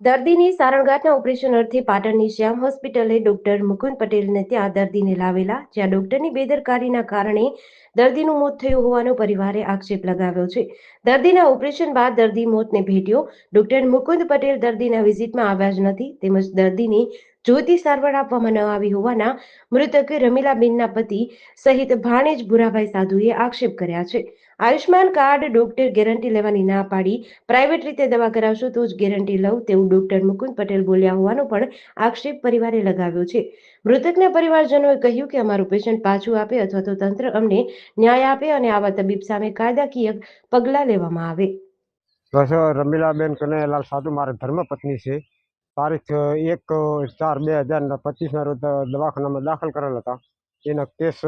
દર્દીની સારણગાંઠના ઓપરેશન અર્થે પાટણની શ્યામ હોસ્પિટલે ડોક્ટર મુકુંદ પટેલને ત્યાં દર્દીને લાવેલા, જ્યાં ડોક્ટરની બેદરકારીના કારણે દર્દીનું મોત થયું હોવાનો પરિવારે આક્ષેપ લગાવ્યો છે. દર્દીના ઓપરેશન બાદ દર્દી મોતને ભેટ્યો. ડોક્ટર મુકુંદ પટેલ દર્દીના વિઝિટમાં આવ્યા જ નથી, તેમજ દર્દીની જોતી સારવાર આપવામાં ન આવી હોવાના મૃતક રમીલાબેનના પતિ સહિત ભાણેજ ભુરાભાઈ સાધુએ આક્ષેપ કર્યા છે. આયુષ્માન કાર્ડ ડોક્ટર ગેરંટી લેવાની ના પાડી. પ્રાઇવેટ રીતે દવા કરાવશો તો જ ગેરંટી લઉં, તેવું ડોક્ટર મુકુંદ પટેલ બોલ્યા હોવાનો પણ આક્ષેપ પરિવારે લગાવ્યો છે. મૃતકના પરિવારજનોએ કહ્યું કે અમારું પેશન્ટ પાછું આપે અથવા તો તંત્ર અમને ન્યાય આપે અને આવા તબીબ સામે કાયદાકીય પગલાં લેવામાં આવે. બસ રમીલાબેન કનૈયાલાલ સાધુ, મારા ધર્મપત્ની છે. તારીખ એક ચાર બે હજાર પચીસના રોજ દવાખાનામાં દાખલ કરેલા હતા. એના કેસ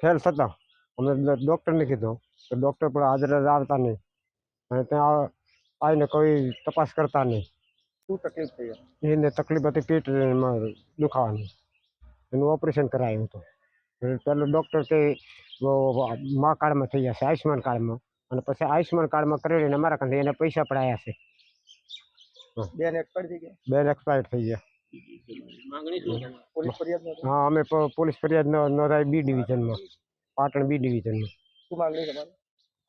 ફેલ થતા અમે ડૉક્ટરને કીધું તો ડૉક્ટર પણ હાજર આવતા નહીં. અને ત્યાં આવીને કોઈ તપાસ કરતા નહીં. શું તકલીફ થઈ? એને તકલીફ હતી પેટમાં દુખાવાની. એનું ઓપરેશન કરાયું હતું. પહેલું ડૉક્ટર કે મા કાર્ડમાં થઈ જશે આયુષ્યમાન કાર્ડમાં અને પછી આયુષ્માન કાર્ડમાં કરેલીને અમારા કાંઠે એને પૈસા પડાયા છે. બેન એક્સપાયર થઈ ગયા? બેન એક્સપાયર થઈ ગયા? હા અમે પોલીસ ફરિયાદ નો- નોંધાવી બી ડિવિઝનમાં. પાટણ બી ડિવિઝનમાં શું માંગણી તમારી?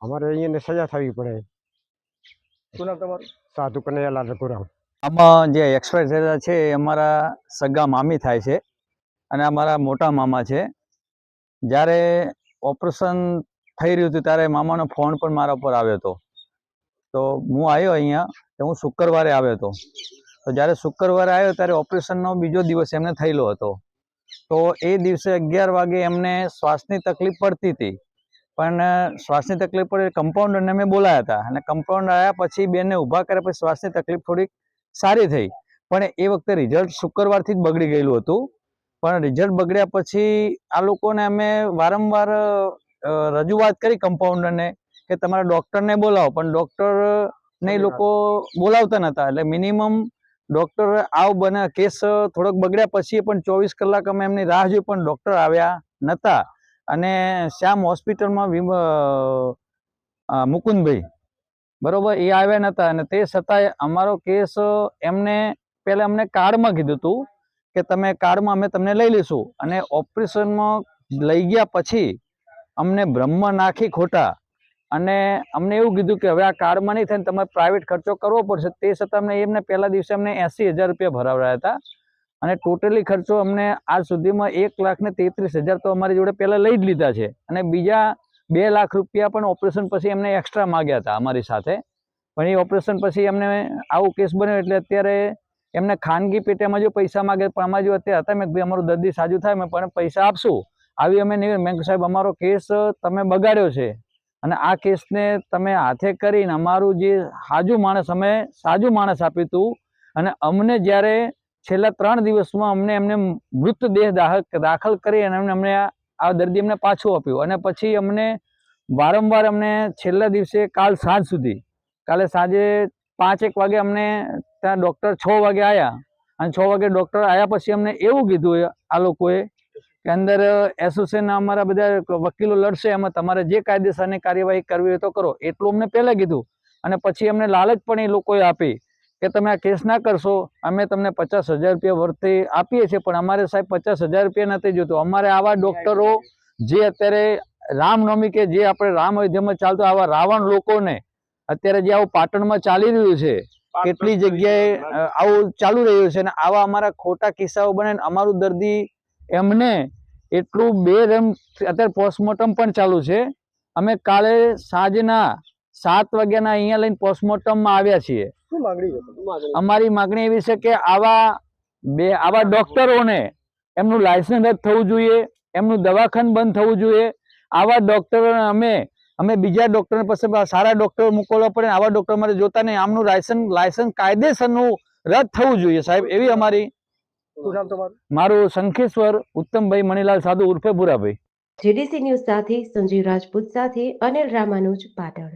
અમારે અહીંયાને સજા થવી પડે. શું નામ તમારું? સાધુ કનૈયાલાલ રઘુરામ. આમાં જે એક્સપાયર થયેલા છે એ અમારા સગા મામી થાય છે અને અમારા મોટા મામા છે. જ્યારે ઓપરેશન થઈ રહ્યું હતું ત્યારે મામાનો ફોન પણ મારા ઉપર આવ્યો હતો. તો હું આવ્યો અહીંયા તો હું શુક્રવારે આવ્યો હતો. તો જ્યારે શુક્રવારે આવ્યો ત્યારે ઓપરેશનનો બીજો દિવસ એમને થયેલો હતો. તો એ દિવસે અગિયાર વાગે એમને શ્વાસની તકલીફ પડતી હતી. પણ શ્વાસની તકલીફ પડે કમ્પાઉન્ડરને મેં બોલાયા હતા. અને કમ્પાઉન્ડર આવ્યા પછી બેનને ઊભા કર્યા પછી શ્વાસની તકલીફ થોડીક સારી થઈ. પણ એ વખતે રિઝલ્ટ શુક્રવારથી જ બગડી ગયેલું હતું. પણ રિઝલ્ટ બગડ્યા પછી આ લોકોને અમે વારંવાર રજૂઆત કરી કમ્પાઉન્ડરને કે તમારા ડૉક્ટરને બોલાવો. પણ ડૉક્ટરને એ લોકો બોલાવતા નહોતા એટલે મિનિમમ ડૉક્ટર આવ બને કેસ થોડોક બગડ્યા પછી પણ ચોવીસ કલાક અમે એમની રાહ જોઈ પણ ડૉક્ટર આવ્યા નહોતા અને શ્યામ હોસ્પિટલમાં વિમ મુકુંદભાઈ. બરોબર, એ આવ્યા નહોતા અને તે છતાંય અમારો કેસ એમને, પહેલાં અમને કાર્ડમાં કીધું હતું કે તમે કાર્ડમાં અમે તમને લઈ લઈશું. અને ઓપરેશનમાં લઈ ગયા પછી અમને બ્રહ્મ નાખી ખોટા અને અમને એવું કીધું કે હવે આ કાર્ડમાં નહીં થાય તમારે પ્રાઇવેટ ખર્ચો કરવો પડશે. તે છતાં અમને એમને પહેલા દિવસે અમને એંસી હજાર રૂપિયા ભરાવ્યા હતા. અને ટોટલી ખર્ચો અમને આજ સુધીમાં એક લાખ ને તેત્રીસ હજાર તો અમારી જોડે પહેલાં લઈ જ લીધા છે. અને બીજા બે લાખ રૂપિયા પણ ઓપરેશન પછી એમને એક્સ્ટ્રા માગ્યા હતા અમારી સાથે. પણ એ ઓપરેશન પછી એમને આવું કેસ બન્યો એટલે અત્યારે એમને ખાનગી પેટેમાં જો પૈસા માગે પણ અમારે જો અત્યારે હતા, મેં ભાઈ અમારું દર્દી સાજું થાય મેં પણ પૈસા આપશું. આવી અમે નહીં મેં સાહેબ, અમારો કેસ તમે બગાડ્યો છે. અને આ કેસને તમે હાથે કરીને અમારું જે સાજુ માણસ અમે સાજુ માણસ આપ્યું હતું અને અમને જ્યારે છેલ્લા ત્રણ દિવસમાં અમને એમને મૃતદેહ દાખલ કરી અને અમને અમને આ દર્દી અમને પાછું આપ્યું. અને પછી અમને વારંવાર અમને છેલ્લા દિવસે કાલ સાંજ સુધી, કાલે સાંજે પાંચ એક વાગે અમને ત્યાં ડૉક્ટર છ વાગે આવ્યા અને છ વાગે ડૉક્ટર આવ્યા પછી અમને એવું કીધું આ લોકોએ કે અંદર એસોસિએશન અમારા બધા વકીલો લડશે એમાં તમારે જે કાયદેસરની કાર્યવાહી કરવી હોય તો કરો. એટલું અમને પહેલાં કીધું. અને પછી અમને લાલચ પણ એ લોકોએ આપી કે તમે આ કેસ ના કરશો. અમે તમને પચાસ હજાર રૂપિયા વર્તે આપીએ છીએ પણ અમારે સાહેબ પચાસ હજાર રૂપિયા નથી જોતું અમારે આવા ડૉક્ટરો જે અત્યારે રામનવમી કે જે આપણે રામ અયોધ્યામાં ચાલતો આવા રાવણ લોકોને અત્યારે જે આવું પાટણમાં ચાલી રહ્યું છે કેટલી જગ્યાએ આવું ચાલુ રહ્યું છે. અને આવા અમારા ખોટા કિસ્સાઓ બને અમારું દર્દી એમને એટલું બેરમ અત્યારે પોસ્ટમોર્ટમ પણ ચાલુ છે. અમે કાલે સાંજના સાત વાગ્યાના અહીંયા લઈને પોસ્ટમોર્ટમમાં આવ્યા છીએ? અમારી માગણી એવી છે કે આવા બે આવા ડોક્ટરોને એમનું લાયસન્સ રદ થવું જોઈએ એમનું દવાખાનું બંધ થવું જોઈએ. આવા ડોક્ટરોને અમે અમે બીજા ડોક્ટર પાસે સારા ડોક્ટર મોકલવા પડે આવા ડોક્ટર મારે જોતા નહીં. આમનું લાયસન્સ લાયસન્સ કાયદેસરનું રદ થવું જોઈએ સાહેબ. એવી અમારી શું નામ તમારું? મારું શંખેશ્વર ઉત્તમભાઈ મણીલાલ સાધુ ઉર્ફે ભૂરાભાઈ. જેડીસી ન્યૂઝ સાથે સંજીવ રાજપૂત સાથે અનિલ રામાનુજ પાટણ.